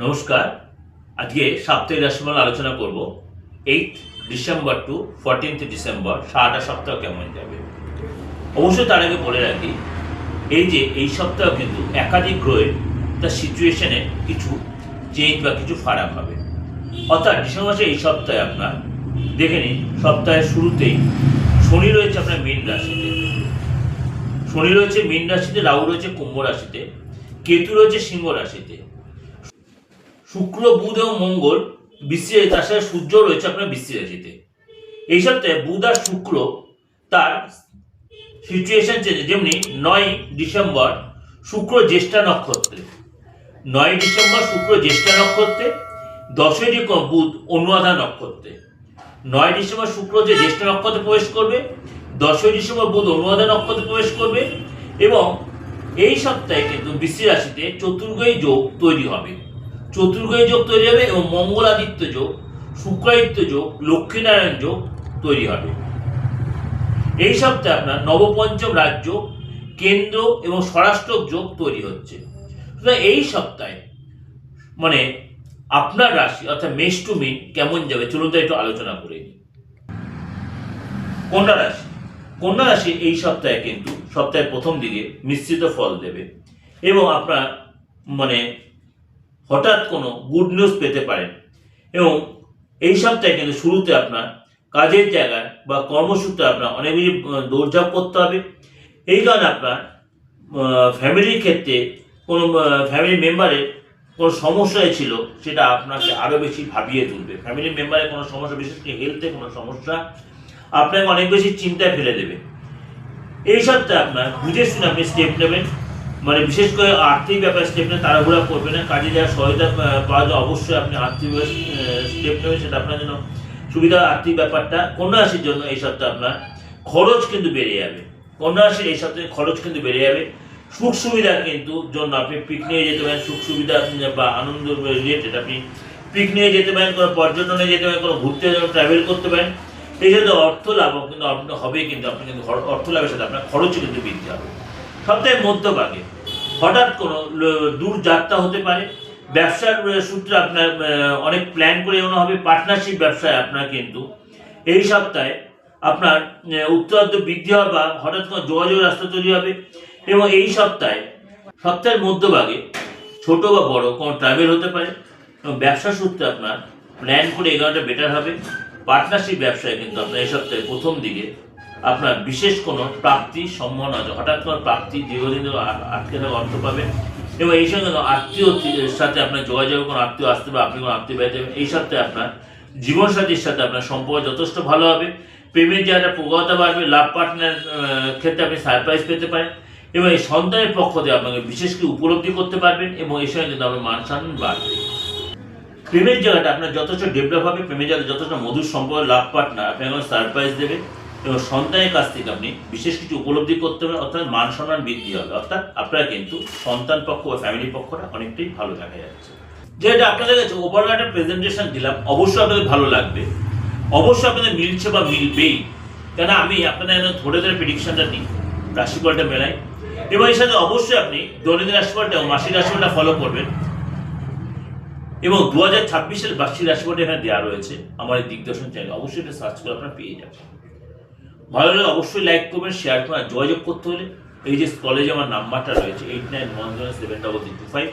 নমস্কার। আজকে সাপ্তাহিক রাশিফল আলোচনা করব। Eight December to fourteenth December, সারাটা সপ্তাহ কেমন যাবে? অবশ্যই তার আগে বলে রাখি, এই যে এই সপ্তাহ কিন্তু একাধিক গ্রহের তার সিচুয়েশনে কিছু চেঞ্জ বা কিছু ফারাক হবে। অর্থাৎ ডিসেম্বর মাসে এই সপ্তাহে আপনার, দেখে নিন, সপ্তাহের শুরুতেই শনি রয়েছে আপনার মীন রাশিতে। শনি রয়েছে মীন রাশিতে, রাহু রয়েছে কুম্ভ রাশিতে, কেতু রয়েছে সিংহ রাশিতে। শুক্র, বুধ এবং মঙ্গল বৃষ্টি তার সাথে সূর্য রয়েছে আপনার বৃষ্টি রাশিতে। এই সপ্তাহে বুধ আর শুক্র তার সিচুয়েশন চেঞ্জ যেমনি নয় ডিসেম্বর শুক্র জ্যেষ্ঠা নক্ষত্রে। নয় ডিসেম্বর শুক্র জ্যেষ্ঠা নক্ষত্রে, দশই বুধ অনুরাধা নক্ষত্রে। নয় ডিসেম্বর শুক্র যে জ্যেষ্ঠা নক্ষত্রে প্রবেশ করবে, দশই ডিসেম্বর বুধ অনুরাধা নক্ষত্রে প্রবেশ করবে এবং এই সপ্তাহে কিন্তু বৃষ্টি রাশিতে চতুর্গই যোগ তৈরি হবে। চতুর্গয় যোগ তৈরি হবে এবং মঙ্গলাদিত্য যোগ, শুক্রাদিত্য যোগ, লক্ষ্মীনারায়ণ যোগ তৈরি হবে। এই সপ্তাহে আপনার নবপঞ্চম রাজ্য, কেন্দ্র এবং স্বরাষ্ট্র যোগ তৈরি হচ্ছে। সুতরাং এই সপ্তাহে মানে আপনার রাশি অর্থাৎ মেষ টু মিন কেমন যাবে? চলুন তো একটু আলোচনা করে নিই। কন্যা রাশি। কন্যা রাশি এই সপ্তাহে কিন্তু সপ্তাহের প্রথম দিকে মিশ্রিত ফল দেবে এবং আপনার মানে হঠাৎ কোনো গুড নিউজ পেতে পারেন। এবং এই সপ্তাহে কিন্তু শুরুতে আপনার কাজের জায়গায় বা কর্মসূত্রে আপনার অনেক বেশি দৌড়ঝাঁপ করতে হবে। এই কারণে আপনার ফ্যামিলির ক্ষেত্রে কোনো ফ্যামিলি মেম্বারের কোনো সমস্যা ছিল, সেটা আপনাকে আরও বেশি ভাবিয়ে তুলবে। ফ্যামিলি মেম্বারের কোনো সমস্যা, বিশেষ করে হেলথে কোনো সমস্যা, আপনাকে অনেক বেশি চিন্তায় ফেলে দেবে। এই সপ্তাহে আপনার বুঝে শুনে আপনি স্টেপ নেবেন। মানে বিশেষ করে আর্থিক ব্যাপারে স্টেপ নেন তাড়াহুড়া করবে না, কাজে যা সহায়তা পাওয়া যায় অবশ্যই আপনি আর্থিক স্টেপ নেবেন, সেটা আপনার জন্য সুবিধা। আর্থিক ব্যাপারটা কন্যা রাশির জন্য এই সপ্তাহে আপনার খরচ কিন্তু বেড়ে যাবে। কন্যা রাশির এই সপ্তাহে খরচ কিন্তু বেড়ে যাবে। সুখ সুবিধা কিন্তু জন্য আপনি পিকনিকে যেতে পারেন, সুখ সুবিধা বা আনন্দ রিলেটেড আপনি পিকনিকে যেতে পারেন, কোনো পর্যটনে যেতে পারেন, কোনো ঘুরতে ট্রাভেল করতে পারেন। এই সাথে অর্থ লাভ কিন্তু আপনার হবে কিন্তু, আপনি কিন্তু অর্থ লাভের সাথে আপনার খরচও কিন্তু বৃদ্ধি হবে সপ্তাহের মধ্যভাগে। হঠাৎ কোনো দূর যাত্রা হতে পারে। ব্যবসার সূত্রে আপনার অনেক প্ল্যান করে এগোনো হবে পার্টনারশিপ ব্যবসায় আপনার কিন্তু। এই সপ্তাহে আপনার উত্তরার্ধ বৃদ্ধি হবে বা হঠাৎ কোনো যোগাযোগ রাস্তা তৈরি হবে এবং এই সপ্তাহে সপ্তাহের মধ্যভাগে ছোট বা বড় কোনো ট্রাভেল হতে পারে। এবং ব্যবসা সূত্রে আপনার প্ল্যান করে এগারোটা বেটার হবে। পার্টনারশিপ ব্যবসায় কিন্তু আপনার এই সপ্তাহে প্রথম দিকে আপনার বিশেষ কোনো প্রাপ্তি সম্ভাবনা আছে। হঠাৎ কোনো প্রাপ্তি দীর্ঘদিন আটকে থাকা অর্থ পাবেন। এবং এই সঙ্গে আত্মীয় সাথে আপনার যোগাযোগ, কোনো আত্মীয় আসতে পারে, আপনি কোনো আত্মীয় বেড়াতে এই সপ্তাহে আপনার জীবনসাথীর সাথে আপনার সম্পর্ক যথেষ্ট ভালো হবে। প্রেমের জায়গাটা প্রগতা বাড়বে, লাভ পার্টনার ক্ষেত্রে আপনি সারপ্রাইজ পেতে পারেন। এবং এই সন্তানের পক্ষ থেকে আপনাকে বিশেষ করে উপলব্ধি করতে পারবেন এবং এই সঙ্গে কিন্তু আপনার মান সম্মান বাড়বে। প্রেমের জায়গাটা আপনার যথেষ্ট ডেভেলপ হবে, প্রেমের জায়গাটা যথেষ্ট মধুর সম্পর্ক, লাভ পার্টনার আপনাকে সারপ্রাইজ দেবে এবং সন্তানের কাছ থেকে আপনি বিশেষ কিছু উপলব্ধি করতে পারেন, অর্থাৎ মান সম্মান বৃদ্ধি হবে। অর্থাৎ আপনার কিন্তু সন্তান পক্ষ বা ফ্যামিলি পক্ষটা অনেকটাই ভালো দেখা যাচ্ছে। যেটা আপনাদের কাছে ওভারঅল একটা প্রেজেন্টেশন দিলাম, অবশ্যই আপনাদের ভালো লাগবে। অবশ্যই আপনাদের মিলছে বা মিলবেই। কেন আমি আপনাদের ধরে ধরে প্রেডিকশনটা নিই রাশিফলটা মেলাই এবং এর সাথে অবশ্যই আপনি দৈনন্দিন রাশিফলটা এবং মাসিক রাশিফলটা ফলো করবেন। এবং দু হাজার ছাব্বিশের বার্ষিক রাশিফলটা এখানে দেওয়া রয়েছে। আমার এই দিগদর্শন চ্যানেল অবশ্যই এটা সার্চ করে আপনারা পেয়ে যাবেন। ভালো লাগলে অবশ্যই লাইক করবেন শেয়ার করবেন, আর যোগাযোগ করতে হলে এই যে কলেজে আমার নাম্বারটা রয়েছে eight nine one zero seven double three two five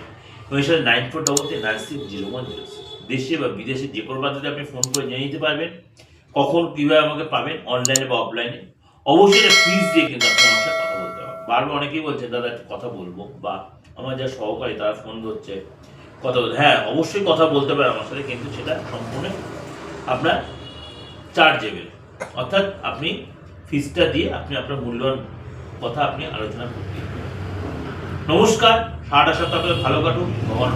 এবং সাথে nine four double three nine six zero one zero দেশে বা বিদেশে যে কোনো পদ্ধতিতে আপনি ফোন করে জেনে নিতে পারবেন, কখন কীভাবে আমাকে পাবেন অনলাইনে বা অফলাইনে অবশ্যই এটা ফিজ দিয়ে কিন্তু আপনি আমার সাথে কথা বলতে পারবেন বারবার অনেকেই বলছে, দাদা, একটু কথা বলব। বা আমার যা সহকারী, তারা ফোন ধরছে কথা বলতে। হ্যাঁ অবশ্যই কথা বলতে পারে আমার সাথে, কিন্তু সেটা সম্পূর্ণ আপনার চার্জেবল অর্থাৎ আপনি ফিজটা দিয়ে আপনি আপনার মূল্যবান কথা আপনি আলোচনা করতে। নমস্কার সারাটা সপ্তাহ ভালো কাটুন ভগবান